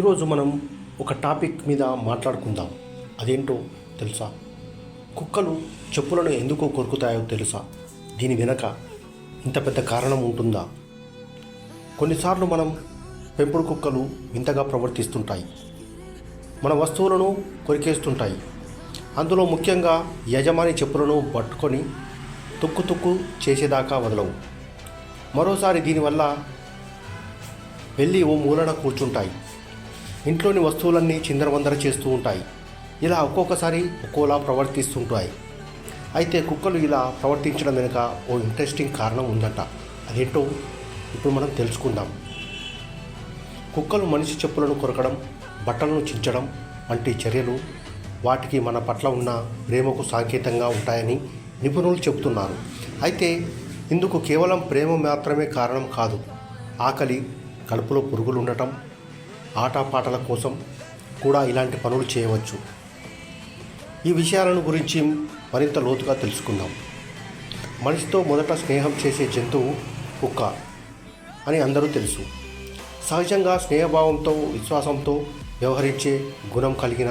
ఈరోజు మనం ఒక టాపిక్ మీద మాట్లాడుకుందాం. అదేంటో తెలుసా? కుక్కలు చెప్పులను ఎందుకు కొరుకుతాయో తెలుసా? దీని వెనక ఇంత పెద్ద కారణం ఉంటుందా? కొన్నిసార్లు మనం పెంపుడు కుక్కలు వింతగా ప్రవర్తిస్తుంటాయి. మన వస్తువులను కొరికేస్తుంటాయి. అందులో ముఖ్యంగా యజమాని చెప్పులను పట్టుకొని తుక్కు తుక్కు చేసేదాకా వదలవు. మరోసారి దీనివల్ల వెళ్ళి ఓ మూలన కూర్చుంటాయి. ఇంట్లోని వస్తువులన్నీ చిందరవందర చేస్తూ ఉంటాయి. ఇలా ఒక్కొక్కసారి ఒక్కోలా ప్రవర్తిస్తుంటాయి. అయితే కుక్కలు ఇలా ప్రవర్తించడం వెనుక ఓ ఇంట్రెస్టింగ్ కారణం ఉందంట. అదేంటో ఇప్పుడు మనం తెలుసుకుందాం. కుక్కలు మనిషి చెప్పులను కొరకడం బట్టలను చించడం వంటి చర్యలు వాటికి మన పట్ల ఉన్న ప్రేమకు సాంకేతంగా ఉంటాయని నిపుణులు చెబుతున్నారు. అయితే ఇందుకు కేవలం ప్రేమ మాత్రమే కారణం కాదు. ఆకలి కడుపులో పురుగులు ఉండటం ఆటపాటల కోసం కూడా ఇలాంటి పనులు చేయవచ్చు. ఈ విషయాలను గురించి మరింత లోతుగా తెలుసుకుందాం. మనిషితో మొదట స్నేహం చేసే జంతువు కుక్క అని అందరూ తెలుసు. సహజంగా స్నేహభావంతో విశ్వాసంతో వ్యవహరించే గుణం కలిగిన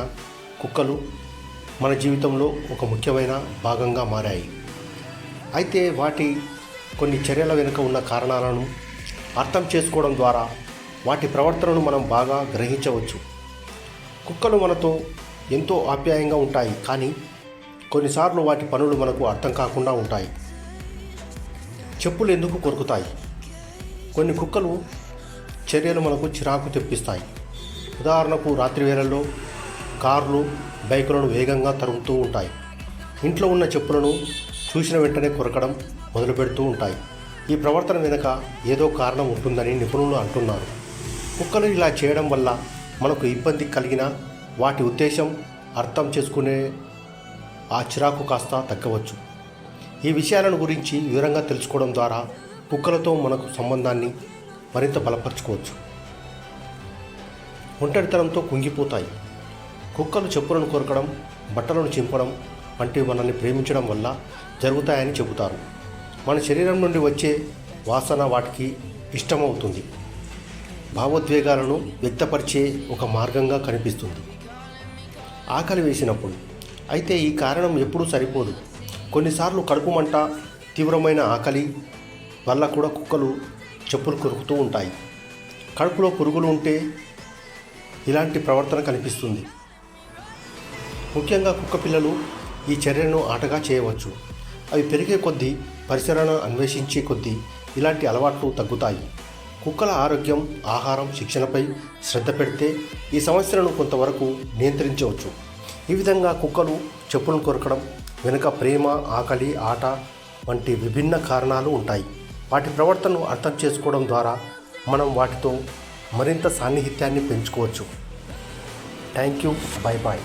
కుక్కలు మన జీవితంలో ఒక ముఖ్యమైన భాగంగా మారాయి. అయితే వాటి కొన్ని చర్యల వెనుక ఉన్న కారణాలను అర్థం చేసుకోవడం ద్వారా వాటి ప్రవర్తనను మనం బాగా గ్రహించవచ్చు. కుక్కలు మనతో ఎంతో ఆప్యాయంగా ఉంటాయి కానీ కొన్నిసార్లు వాటి పనులు మనకు అర్థం కాకుండా ఉంటాయి. చెప్పులు ఎందుకు కొరుకుతాయి? కొన్ని కుక్కలు చర్యలు మనకు చిరాకు తెప్పిస్తాయి. ఉదాహరణకు రాత్రి వేళల్లో కార్లు బైకులను వేగంగా తరుగుతూ ఉంటాయి. ఇంట్లో ఉన్న చెప్పులను చూసిన వెంటనే కొరకడం మొదలుపెడుతూ ఉంటాయి. ఈ ప్రవర్తన వెనుక ఏదో కారణం ఉంటుందని నిపుణులు అంటున్నారు. కుక్కలు ఇలా చేయడం వల్ల మనకు ఇబ్బంది కలిగిన వాటి ఉద్దేశం అర్థం చేసుకునే ఆ చిరాకు కాస్త తగ్గవచ్చు. ఈ విషయాలను గురించి వివరంగా తెలుసుకోవడం ద్వారా కుక్కలతో మనకు సంబంధాన్ని మరింత బలపరచుకోవచ్చు. ఒంటరితనంతో కుంగిపోతాయి. కుక్కలు చెప్పులను కొరకడం బట్టలను చింపడం వంటివి మనల్ని ప్రేమించడం వల్ల జరుగుతాయని చెబుతారు. మన శరీరం నుండి వచ్చే వాసన వాటికి ఇష్టమవుతుంది. భావోద్వేగాలను వ్యక్తపరిచే ఒక మార్గంగా కనిపిస్తుంది. ఆకలి వేసినప్పుడు. అయితే ఈ కారణం ఎప్పుడూ సరిపోదు. కొన్నిసార్లు కడుపు మంట తీవ్రమైన ఆకలి వల్ల కూడా కుక్కలు చెప్పులు కొరుకుతూ ఉంటాయి. కడుపులో పురుగులు ఉంటే ఇలాంటి ప్రవర్తన కనిపిస్తుంది. ముఖ్యంగా కుక్క పిల్లలు ఈ చర్యను ఆటగా చేయవచ్చు. అవి పెరిగే కొద్దీ పరిసరాలను అన్వేషించే కొద్దీ ఇలాంటి అలవాట్లు తగ్గుతాయి. కుక్కల ఆరోగ్యం ఆహారం శిక్షణపై శ్రద్ధ పెడితే ఈ సమస్యలను కొంతవరకు నియంత్రించవచ్చు. ఈ విధంగా కుక్కలు చెప్పులను కొరకడం వెనుక ప్రేమ ఆకలి ఆట వంటి విభిన్న కారణాలు ఉంటాయి. వాటి ప్రవర్తనను అర్థం చేసుకోవడం ద్వారా మనం వాటితో మరింత సాన్నిహిత్యాన్ని పెంచుకోవచ్చు. Thank you bye bye